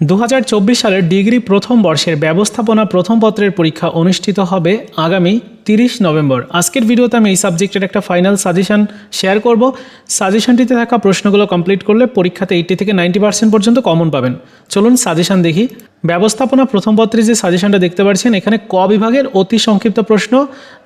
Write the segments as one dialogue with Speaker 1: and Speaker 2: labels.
Speaker 1: দু হাজার চব্বিশ সালের ডিগ্রি প্রথম বর্ষের ব্যবস্থাপনা প্রথম পত্রের পরীক্ষা অনুষ্ঠিত হবে আগামী তিরিশ নভেম্বর। আজকের ভিডিওতে আমি এই সাবজেক্টের একটা ফাইনাল সাজেশন শেয়ার করব। সাজেশনটিতে থাকা প্রশ্নগুলো কমপ্লিট করলে পরীক্ষাতে এইটি থেকে নাইনটি পার্সেন্ট পর্যন্ত কমন পাবেন। চলুন সাজেশন দেখি। ব্যবস্থাপনা প্রথম পত্রে যে সাজেশনটা দেখতে পাচ্ছেন, এখানে ক বিভাগের অতি সংক্ষিপ্ত প্রশ্ন,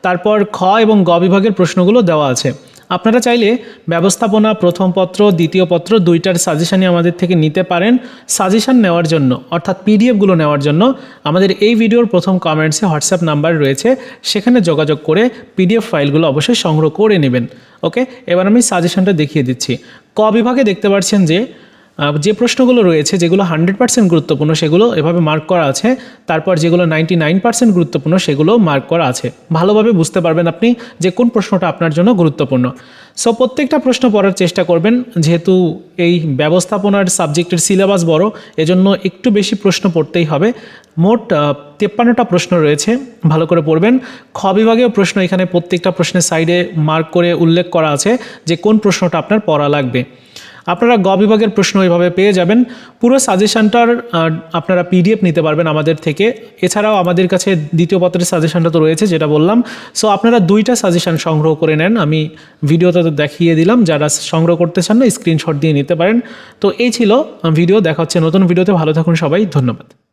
Speaker 1: তারপর খ এবং গ বিভাগের প্রশ্নগুলো দেওয়া আছে। আপনারা চাইলে ব্যবস্থাপনা, প্রথম পত্র, দ্বিতীয় পত্র দুইটার সাজেশানই আমাদের থেকে নিতে পারেন। সাজেশান নেওয়ার জন্য, অর্থাৎ পিডিএফগুলো নেওয়ার জন্য আমাদের এই ভিডিওর প্রথম কমেন্টসে হোয়াটসঅ্যাপ নাম্বার রয়েছে। সেখানে যোগাযোগ করে পিডিএফ ফাইলগুলো অবশ্যই সংগ্রহ করে নেবেন। ওকে এবার আমি সাজেশনটা দেখিয়ে দিচ্ছি। ক বিভাগে দেখতে পাচ্ছেন যে যে প্রশ্নগুলো রয়েছে, যেগুলো হান্ড্রেড পার্সেন্ট গুরুত্বপূর্ণ, সেগুলো এভাবে মার্ক করা আছে। তারপর যেগুলো নাইনটি নাইন পার্সেন্ট গুরুত্বপূর্ণ, সেগুলো মার্ক করা আছে। ভালোভাবে বুঝতে পারবেন আপনি যে কোন প্রশ্নটা আপনার জন্য গুরুত্বপূর্ণ। সো প্রত্যেকটা প্রশ্ন পড়ার চেষ্টা করবেন, যেহেতু এই ব্যবস্থাপনার সাবজেক্টের সিলেবাস বড়, এজন্য একটু বেশি প্রশ্ন পড়তেই হবে। মোট তেপ্পান্নটা প্রশ্ন রয়েছে, ভালো করে পড়বেন। খ বিভাগেও প্রশ্ন এখানে প্রত্যেকটা প্রশ্নের সাইডে মার্ক করে উল্লেখ করা আছে যে কোন প্রশ্নটা আপনার পড়া লাগবে। আপনারা গ বিভাগের প্রশ্ন এইভাবে পেয়ে যাবেন। পুরো সাজেশনটার আপনারা পিডিএফ নিতে পারবেন আমাদের থেকে। এছাড়াও আমাদের কাছে দ্বিতীয় পত্রের সাজেশানটা তো রয়েছে, যেটা বললাম। সো আপনারা দুইটা সাজেশন সংগ্রহ করে নেন। আমি ভিডিওতে তো দেখিয়ে দিলাম। যারা সংগ্রহ করতে চান না স্ক্রিনশট দিয়ে নিতে পারেন। তো, এই ছিল ভিডিও। দেখা হচ্ছে নতুন ভিডিওতে। ভালো থাকুন সবাই। ধন্যবাদ।